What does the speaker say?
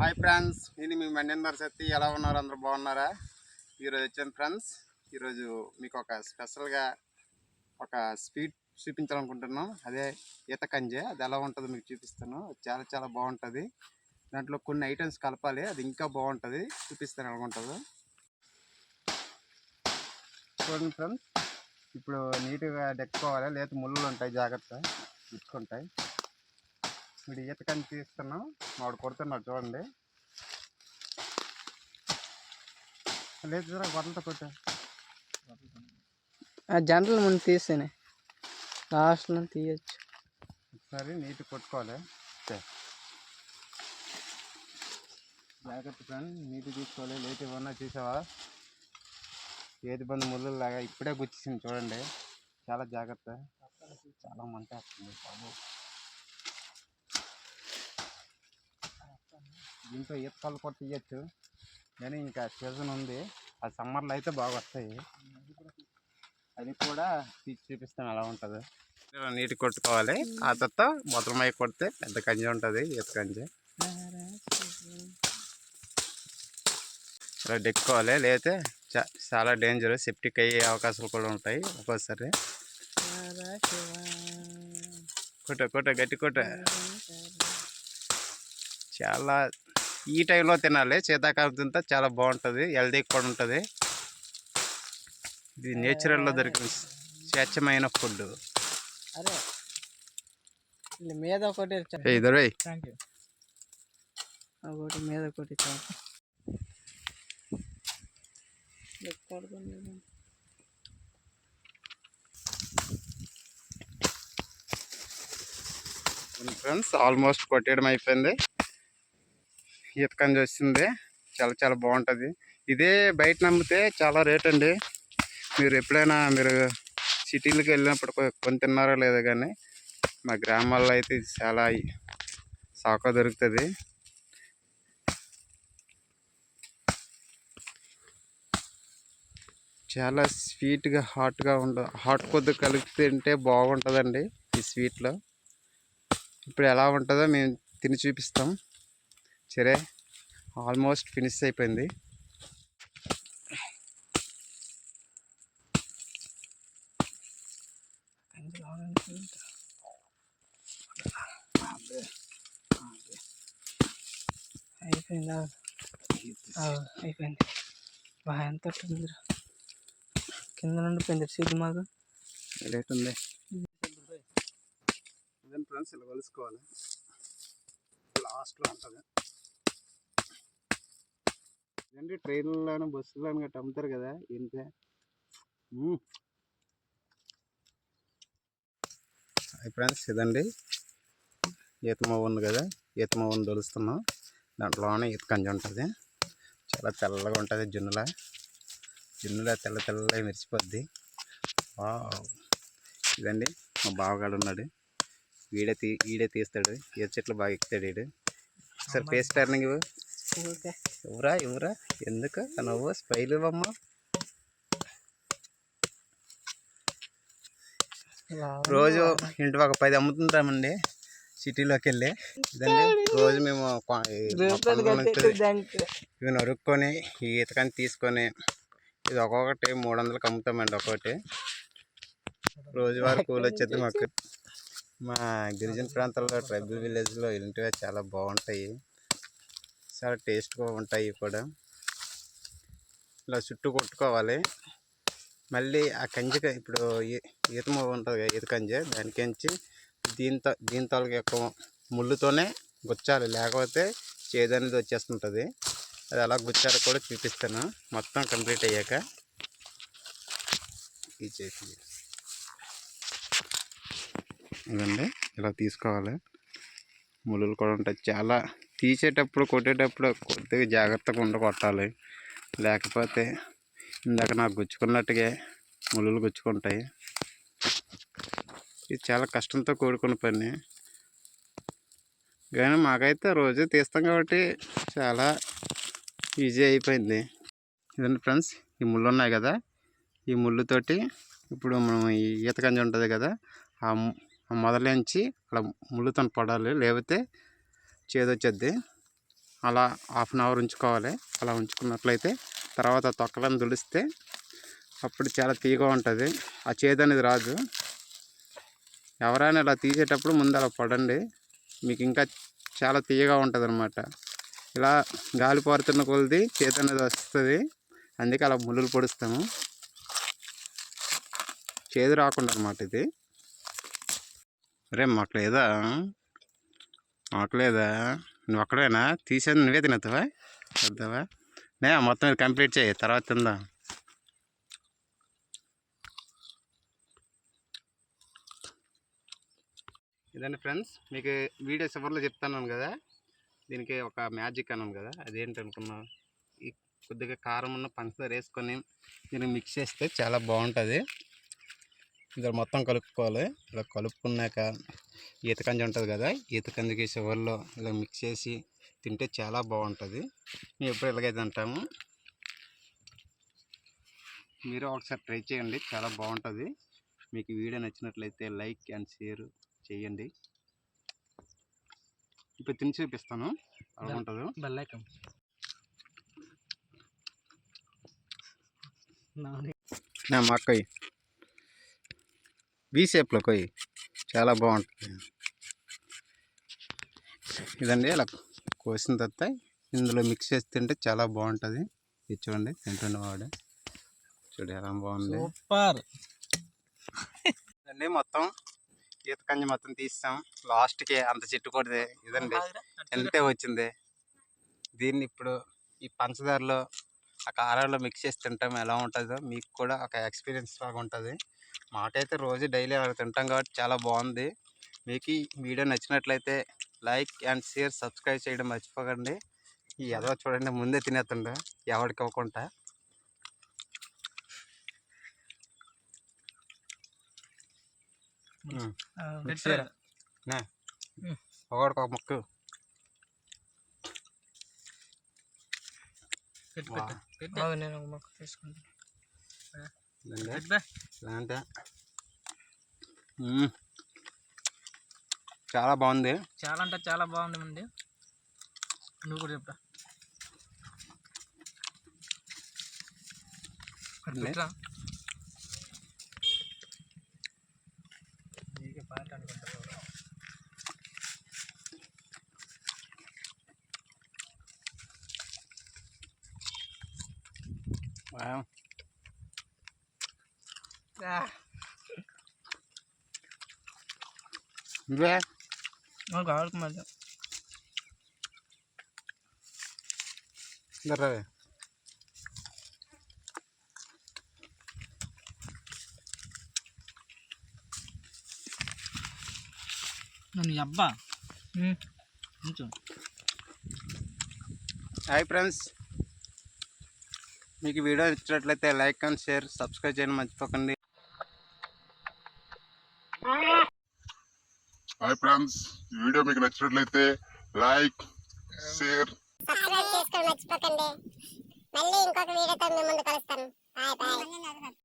Hi friends ఇది మీ మన్యందర్ శక్తి ఎలా ఉన్నారు? అందరూ బాగున్నారా? ఈరోజు వచ్చాను ఫ్రెండ్స్ ఈరోజు మీకు ఒక స్పెషల్గా ఒక స్వీట్ చూపించాలనుకుంటున్నాం. అదే ఈత కంజే. అది ఎలా ఉంటుందో మీకు చూపిస్తాను. చాలా చాలా బాగుంటుంది. దాంట్లో కొన్ని ఐటమ్స్ కలపాలి. అది ఇంకా బాగుంటుంది. చూపిస్తాను ఎలా ఉంటుందో. చూడండి ఫ్రెండ్స్ ఇప్పుడు నీట్గా డెక్కోవాలి. లేకపోతే ముళ్ళు ఉంటాయి. జాగ్రత్త ఇచ్చుకుంటాయి. ఇప్పుడు ఈత కంచి తీస్తున్నాం. వాడు కొడుతున్నాడు చూడండి. లేదు చూడ గొడవలతో కొట్టా. ఆ జంటలు ముందు తీస్తేనే లాస్ట్లో తీయచ్చు. ఒకసారి నీట్ కొట్టుకోవాలి. జాగ్రత్త ఫ్రెండ్ నీట్ తీసుకోవాలి. లేట్ ఏమన్నా చూసావా ఏది బంద్ ముళ్ళు లాగా ఇప్పుడే గుచ్చేసింది చూడండి. చాలా జాగ్రత్త. చాలా మంట వస్తుంది. దీంతో ఈత కూడా తీయచ్చు కానీ ఇంకా సీజన్ ఉంది. ఆ సమ్మర్లో అయితే బాగా వస్తాయి. అది కూడా తీసి చూపిస్తాను ఎలా ఉంటుంది. నీటి కొట్టుకోవాలి. ఆ తర్వాత మొదలమై కొడితే పెద్ద కంజ ఉంటుంది ఈత కంజ. ఇలా డెక్కోవాలి. లేతే చాలా డేంజర్ సెప్టిక్ అయ్యే అవకాశాలు కూడా ఉంటాయి ఒక్కోసారి. కొట్ట కొట్ట గట్టి కొట్ట. చాలా ఈ టైంలో తినాలి. శీతాకాలం తింటే చాలా బాగుంటుంది. హెల్దీ కూడా ఉంటుంది. ఇది నేచురల్లో దొరికిన స్వచ్ఛమైన ఫుడ్. మీద ఒకటి ఒకటి మీద ఒకటి ఫ్రెండ్స్ ఆల్మోస్ట్ కొట్టేయడం అయిపోయింది. ఈత కంది వచ్చింది చాలా చాలా బాగుంటుంది. ఇదే బయట నమ్మితే చాలా రేట్ అండి. మీరు ఎప్పుడైనా మీరు సిటీలకు వెళ్ళినప్పుడు కొని తిన్నారో లేదో కానీ మా గ్రామాల్లో అయితే ఇది చాలా సాక దొరుకుతుంది. చాలా స్వీట్గా హాట్గా ఉండ హాట్ కొద్ది కలిపి తింటే బాగుంటుందండి ఈ స్వీట్లో. ఇప్పుడు ఎలా ఉంటుందో మేము తిని చూపిస్తాం. సరే ఆల్మోస్ట్ ఫినిష్ అయిపోయింది. అయిపోయింది? బాగా ఎంత కింద నుండి పోయింది సిద్ధు మాకు. రేట్ ఉంది ఫ్రెండ్స్ ఇలా కలుసుకోవాలి. లాస్ట్లో ఉంటుంది. ఇదండి ట్రైన్లోను బస్సులోను గట్రా అమ్ముతారు కదా ఇంతే ఫ్రెండ్స్ ఇదండి. ఈత మొవ్వ ఉంది కదా ఈత మొవ్వను దొలుస్తున్నాం. దాంట్లోనే ఈత కంజ ఉంటుంది. చాలా తెల్లగా ఉంటుంది జున్నులా. జున్నులా తెల్ల తెల్లగా మెరిసిపోద్ది. వావ్. ఇదండి మా బావగాడు ఉన్నాడు. వీడే తీ వీడే తీస్తాడు. ఈత చెట్లు బాగా ఎక్కుతాడు వీడు ఒకసారి ఫేస్ టర్నింగ్ ఇవ్వరా ఇవ్వరా ఎందుకు? నువ్వు స్పైల్ ఇవ్వమ్మ రోజు ఇంటి ఒక పది అమ్ముతుంటామండి సిటీలోకి వెళ్ళి. ఇదండి రోజు మేము ఇవి నరుక్కొని ఈ ఈతకాన్ని తీసుకొని ఇది ఒక్కొక్కటి మూడు వందలకి అమ్ముతామండి ఒక్కొక్కటి. రోజువారీ కూలి వచ్చేది మాకు. మా గిరిజన ప్రాంతాల్లో ట్రైబల్ విలేజ్లో ఇలాంటివి చాలా బాగుంటాయి. చాలా టేస్ట్గా ఉంటాయి కూడా. ఇలా చుట్టూ కొట్టుకోవాలి. మళ్ళీ ఆ కంజిక ఇప్పుడు ఈ- ఈత ఉంటుంది కదా ఈత కంజ దానికించి దీంతో దీని తాలూకు యొక్క ముళ్ళుతోనే గుచ్చాలి. లేకపోతే చేదు అనేది వచ్చేస్తుంటుంది. అది ఎలా గుచ్చారో కూడా చూపిస్తాను. మొత్తం కంప్లీట్ అయ్యాక ఈ చేసి ఇదండి. ఇలా తీసుకోవాలి. ముళ్ళు కూడా ఉంటాయి. చాలా తీసేటప్పుడు కొట్టేటప్పుడు కొద్దిగా జాగ్రత్తగా ఉండ కొట్టాలి. లేకపోతే ఇందాక నాకు గుచ్చుకున్నట్టుగా ముళ్ళు గుచ్చుకుంటాయి. ఇది చాలా కష్టంతో కూడుకున్న పని. కానీ మాకైతే రోజు తీస్తాం కాబట్టి చాలా ఈజీ అయిపోయింది. ఇదండి ఫ్రెండ్స్ ఈ ముళ్ళు ఉన్నాయి కదా? ఈ ముళ్ళుతోటి ఇప్పుడు మనం ఈ ఈత కంజ ఉంటుంది కదా? ఆ మొదలుంచి అలా ముళ్ళుతో పడాలి. లేకపోతే చేదొచ్చేద్ది. అలా హాఫ్ అన్ అవర్ ఉంచుకోవాలి. అలా ఉంచుకున్నట్లయితే తర్వాత తొక్కలను దులిస్తే అప్పుడు చాలా తీయగా ఉంటుంది. ఆ చేదు అనేది రాదు. ఎవరైనా ఇలా తీసేటప్పుడు ముందు అలా పడండి. మీకు ఇంకా చాలా తీయగా ఉంటుంది అనమాట ఇలా గాలి పారుతున్న కొలది చేతి అనేది వస్తుంది. అందుకే అలా ముళ్ళులు పొడుస్తాము. చేదు రాకుండా అనమాట ఇది. రే మాకు లేదా ఆకలేదా? నువ్వు అక్కడేనా? తీసేది నువ్వే తినేస్తావా వద్దావా? నే మొత్తం ఇది కంప్లీట్ చేయి తర్వాత తిందాం. ఇదండి ఫ్రెండ్స్ మీకు వీడియో చివరిలో చెప్తాను కదా? దీనికి ఒక మ్యాజిక్ అన్నాను కదా? అదేంటి అనుకున్నా ఈ కొద్దిగా కారం ఉన్న పంచదార వేసుకొని దీన్ని మిక్స్ చేస్తే చాలా బాగుంటుంది. ఇలా మొత్తం కలుపుకోవాలి. ఇలా కలుపుకున్నాక ఈతకంజ ఉంటుంది కదా ఈతకంజకి చివరిలో ఇలా మిక్స్ చేసి తింటే చాలా బాగుంటుంది. మేము ఎప్పుడు ఇలాగే తింటాము. మీరు ఒకసారి ట్రై చేయండి చాలా బాగుంటుంది. మీకు వీడియో నచ్చినట్లయితే లైక్ అండ్ షేర్ చేయండి. ఇప్పుడు తిని చూపిస్తాను. అలా ఉంటుందో. బెల్లైకం నా మా వి షేప్లో కొయ్యి. చాలా బాగుంటుంది. ఇదండి ఇలా కోసిన తర్వాత ఇందులో మిక్స్ చేసి తింటే చాలా బాగుంటుంది. ఇది చూడండి తింటుండే వాడు. చూడు ఎలా బాగుంది. సూపర్. ఇదండి మొత్తం. ఈత కంజ మొత్తం తీస్తాం లాస్ట్కి అంత చెట్టు కొడితే ఇదండి. ఎంతే వచ్చింది. దీన్ని ఇప్పుడు ఈ పంచదారలో ఆ కారాల్లో మిక్స్ చేసి తింటాం ఎలా ఉంటుందో. మీకు కూడా ఒక ఎక్స్పీరియన్స్ లాగా ఉంటుంది. మాకైతే రోజు డైలీ అలా తింటాం కాబట్టి చాలా బాగుంది. మీకు ఈ వీడియో నచ్చినట్లయితే లైక్ అండ్ షేర్ సబ్స్క్రైబ్ చేయడం మర్చిపోకండి. ఈ ఎదవ చూడండి ముందే తినేస్తుండ ఎవరికి ఇవ్వకుండా. ఒకడికి ఒక ముక్కు. నేను ఒక మొక్క తీసుకుంటాను ఇలాంటి. చాలా బాగుంది. చాలా అంటే చాలా బాగుంది అండి నువ్వు కూడా చెప్తా. లే. ఇవే నాకు కావాలి మళ్ళీ ఇందర్రావే. నన్ను అబ్బా కొంచెం హాయ్ ఫ్రెండ్స్ మీకు ఈ వీడియో ఇచ్చినట్లయితే లైక్ అండ్ షేర్ సబ్స్క్రైబ్ చేయడం మర్చిపోకండి. హాయ్ ఫ్రెండ్స్ ఈ వీడియో మీకు నచ్చినట్లయితే లైక్ షేర్. సబ్స్క్రైబ్ చేసుకోవడం మర్చిపోకండి. మళ్ళీ ఇంకొక వీడియోతో మీ ముందు కలుస్తాను. Bye bye